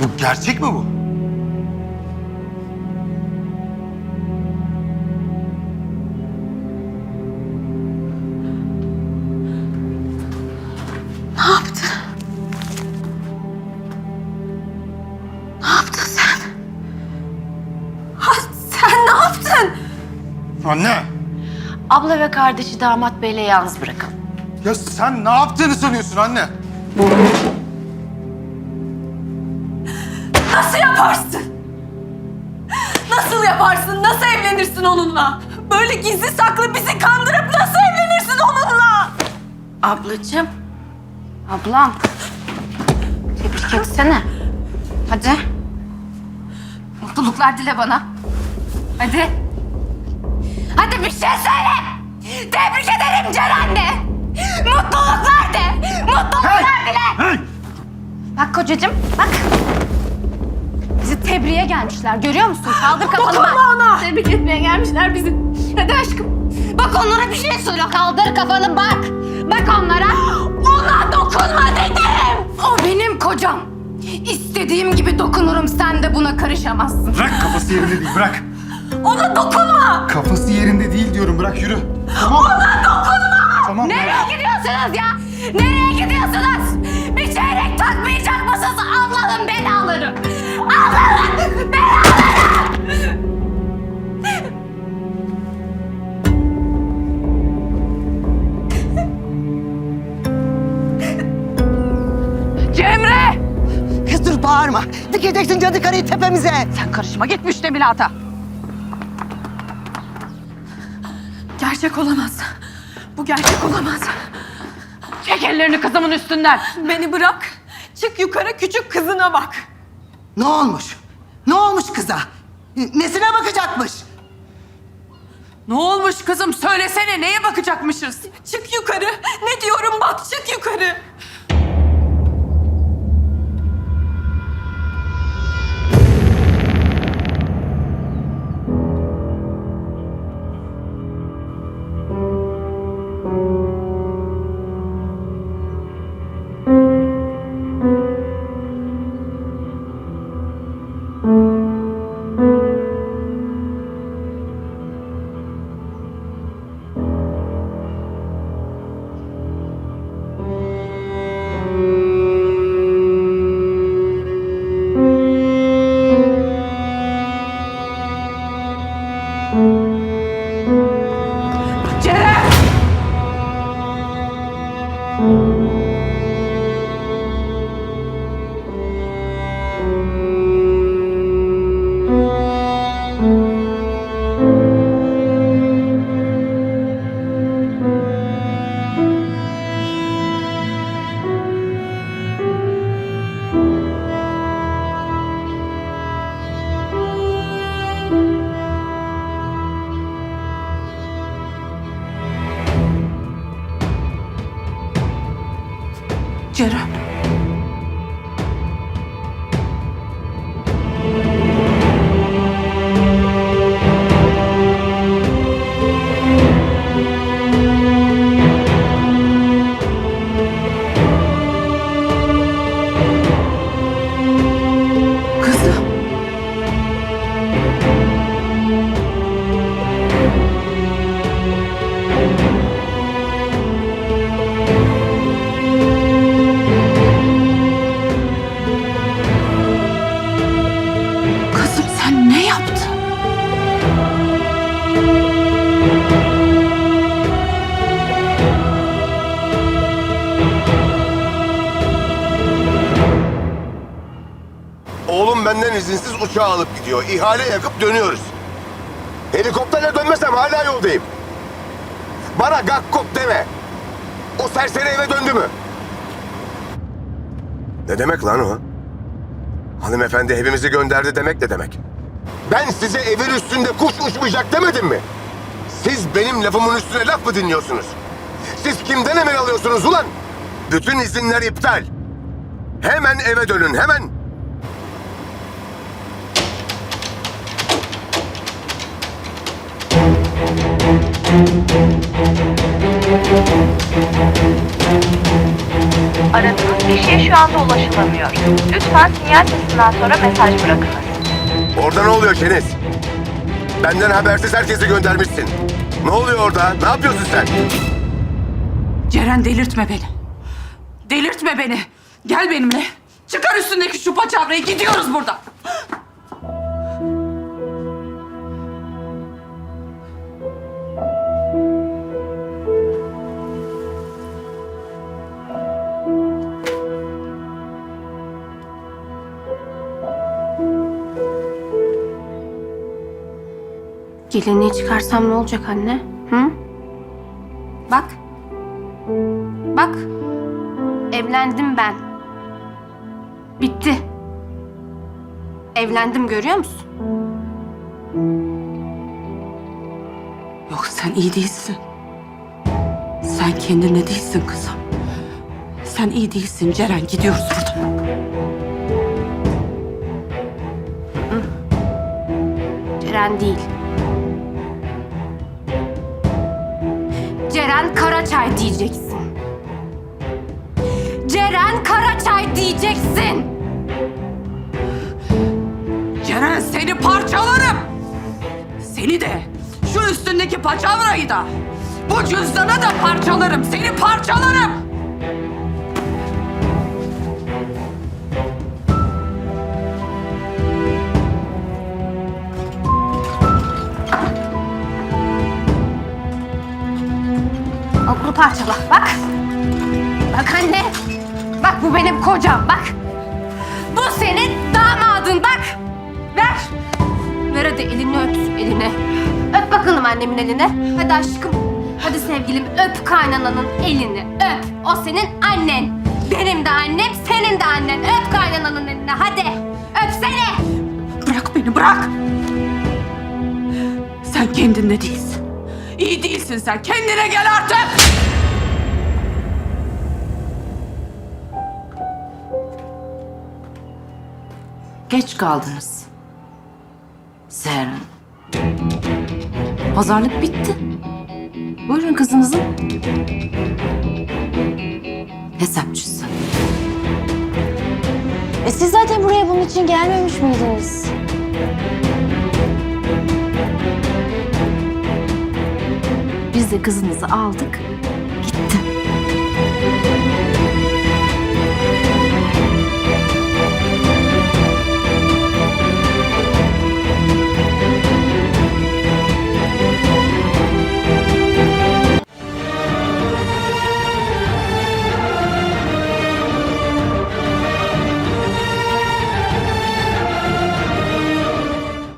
Bu gerçek mi bu? Ne yaptın? Ne yaptın sen? Ha, sen ne yaptın? Anne! Abla ve kardeşi damat beyle yalnız bırakalım. Ya sen ne yaptığını sanıyorsun anne? Yaparsın? Nasıl yaparsın? Nasıl evlenirsin onunla? Böyle gizli saklı bizi kandırıp nasıl evlenirsin onunla? Ablacığım. Ablam. Tebrik etsene. Hadi. Mutluluklar dile bana. Hadi. Hadi bir şey söyle. Tebrik ederim Ceren de. Mutluluklar de. Mutluluklar dile. Bak kocacığım bak. Bizi tebriğe gelmişler görüyor musun? Kaldır kafanı bak. ona. Tebrik etmeye gelmişler bizi. Hadi aşkım. Bak onlara bir şey söyle. Kaldır kafanı bak. Bak onlara. Ona dokunma dedim. O benim kocam. İstediğim gibi dokunurum. Sen de buna karışamazsın. Bırak kafası yerinde değil bırak. Ona dokunma. Kafası yerinde değil diyorum bırak yürü. Tamam. Ona dokunma. Tamam. Nereye gidiyorsunuz ya? Nereye gidiyorsunuz? Bir çeyrek takmayacak mısınız? Allah'ın bağırma. Dikeceksin cadı karıyı tepemize. Sen karışma git müştemilata. Gerçek olamaz. Bu gerçek olamaz. Çek ellerini kızımın üstünden. Beni bırak. Çık yukarı küçük kızına bak. Ne olmuş? Ne olmuş kıza? Nesine bakacakmış? Ne olmuş kızım söylesene neye bakacakmışız? Çık yukarı. Ne diyorum bak çık yukarı. Ceren! Benden izinsiz uçağı alıp gidiyor. İhale yakıp dönüyoruz. Helikopterle dönmesem hala yoldayım. Bana gakkok deme. O serseri eve döndü mü? Ne demek lan o? Hanımefendi evimizi gönderdi demek ne demek? Ben size evin üstünde kuş uçmayacak demedim mi? Siz benim lafımın üstüne laf mı dinliyorsunuz? Siz kimden emir alıyorsunuz ulan? Bütün izinler iptal. Hemen eve dönün hemen. Aradığınız kişiye şu anda ulaşılamıyor. Lütfen sinyal sesinden sonra mesaj bırakınız. Orada ne oluyor Şeniz? Benden habersiz herkesi göndermişsin. Ne oluyor orada? Ne yapıyorsun sen? Ceren delirtme beni. Delirtme beni. Gel benimle. Çıkar üstündeki şu paçavrayı gidiyoruz buradan. Gelinliği çıkarsam ne olacak anne? Hı? Bak. Bak. Evlendim ben. Bitti. Evlendim görüyor musun? Yok sen iyi değilsin. Sen kendine değilsin kızım. Sen iyi değilsin Ceren. Gidiyoruz buradan. Ceren değil. Ceren Karaçay diyeceksin. Ceren Karaçay diyeceksin. Ceren seni parçalarım. Seni de, şu üstündeki paçavrayı da, bu cüzdanı da parçalarım. Seni parçalarım. Parçala. Bak. Bak anne. Bak bu benim kocam. Bak. Bu senin damadın. Bak. Ver. Ver hadi elini öp. Elini. Öp bakalım annemin elini. Hadi aşkım. Hadi sevgilim öp kaynananın elini. Öp. O senin annen. Benim de annem, senin de annen. Öp kaynananın elini. Hadi. Öpsene. Bırak beni, bırak. Sen kendinde değilsin. İyi değilsin sen. Kendine gel artık. Geç kaldınız. Seher Hanım. Pazarlık bitti. Buyurun kızınızın hesapçısı. E siz zaten buraya bunun için gelmemiş miydiniz? Biz de kızınızı aldık,